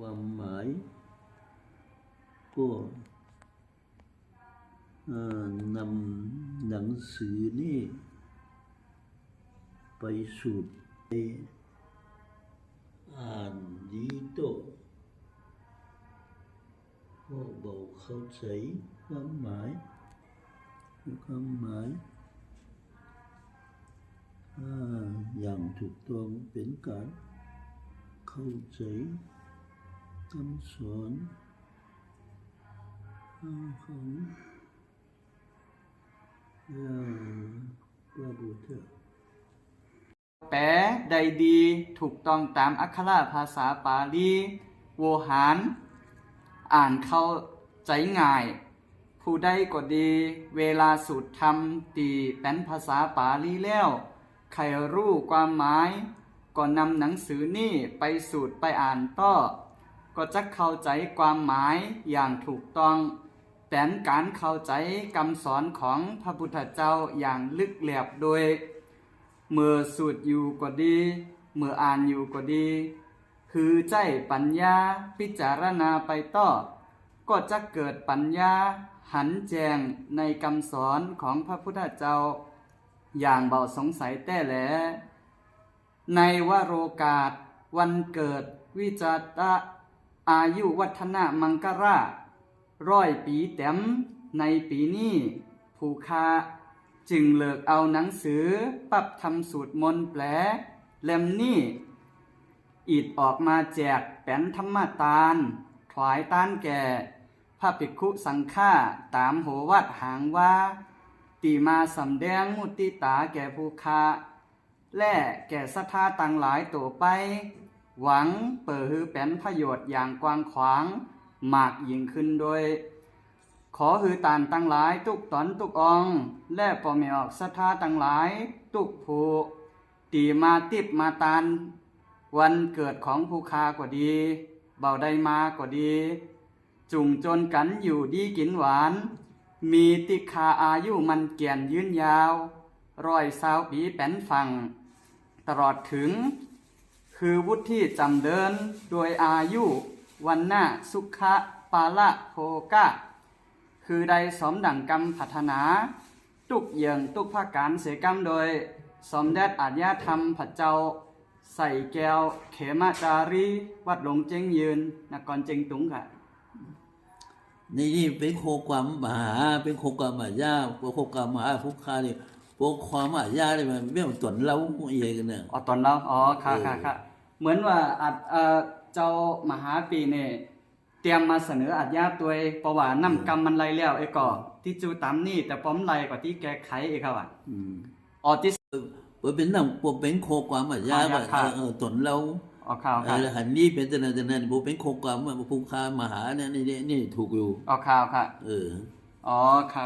ความหมายก็นำหนังสือนี่ไปสูตรไปอ่านดีโตก็บอกเข้าใจความหมายความหมายอย่างถูกต้องเป็นการเข้าใจ คำสอนของพระพุทธแปลใดดีถูกต้องตามอักขระภาษาปาลีโวหาร อ่านเข้าใจง่าย ผู้ใดก็ดี เวลาสูตรธรรมตีเป็นภาษาปาลีแล้ว ใครรู้ความหมาย ก็นำหนังสือนี่ไปสูตรไปอ่านต่อ ก็จะเข้าใจความหมายอย่างถูกต้องแต่นการเข้าใจคำสอนของพระพุทธเจ้าอย่างลึกแหลบโดย เมื่อสูตรอยู่ก็ดี เมื่ออ่านอยู่ก็ดี คือใจปัญญาพิจารณาไปต่อ ก็จะเกิดปัญญาหันแจงในคำสอนของพระพุทธเจ้า อย่างเบาสงสัยแต่แหลในวโรกาสวันเกิดวิจาตะ อายุวัฒนะมังกราร้อยปีเต็มในปีนี้ผู้ค้าจึงเลิกเอาหนังสือปรับทำสูตรมนแปลเล่มนี้อีดออกมาแจกแป้นธรรมตาลถวายต้านแก่พระภิกขุสังฆาตามโหวัดหางว่าตีมาสำแดงมุติตาแก่ผู้ค้าและแก่ศรัทธาต่างหลายตัวไป หวังเปิดฮือเป็นประโยชน์อย่างกว้างขวางมากยิ่งขึ้นโดย ขอฮือตานตั้งหลายทุกตอนทุกออง และปอมออกศรัทธาตั้งหลายทุกผูตีมาติบมาตานวันเกิดของผู้คากว่าดี เบาได้มาก็ดี จุงจนกันอยู่ดีกินหวาน มีติคาอายุมันเกียนยืนยาวร้อยสาวปีเป็นฝัง ตลอดถึง คือวุฒิจำเดินโดยอายุวันหน้าสุขะปาละโภกะ คือได้สมดังกรรมพัฒนา ตุกเยิงตุกภาการเสกรรมโดย สมเด็จอาญาธรรมพระเจ้า ใส่แก้ว เขมาจารีวัดหลวงเจงยืนนครเจงตุงค่ะนี่นี่เป็นโคความมหาเป็นโคความมหายาพวกโคความมหาพุกคาเนี่ย พวกความมหายาเนี่ยมันไม่เหมือนตวนเราเองกันเนี่ย อ๋อตอนเราอ๋อค่ะเออค่ะค่ะเหมือนว่าอัดเอ่อเจ้ามหาปีเนี่ยเตรียมมาเสนออัดยาตัวเองเพราะว่านำกรรมมันไรแล้วไอ้ก่อที่จูตามนี่แต่ป้อมไรกว่าที่แก้ไขไอ้เขาอะอืมอ๋อที่พวกเป็นนั่งพวกเป็นโคความมหายาอ๋อว่าค่ะเออเออตวนเราอ๋อข่าวเอค่ะอหันนี้เป็นแต่นั้นแต่นั้นพวกเป็นโคความพุกคามหาเนี่ยนี่นี่นี่ถูกอยู่อ๋อข่าวค่ะเอออ๋อค่ะ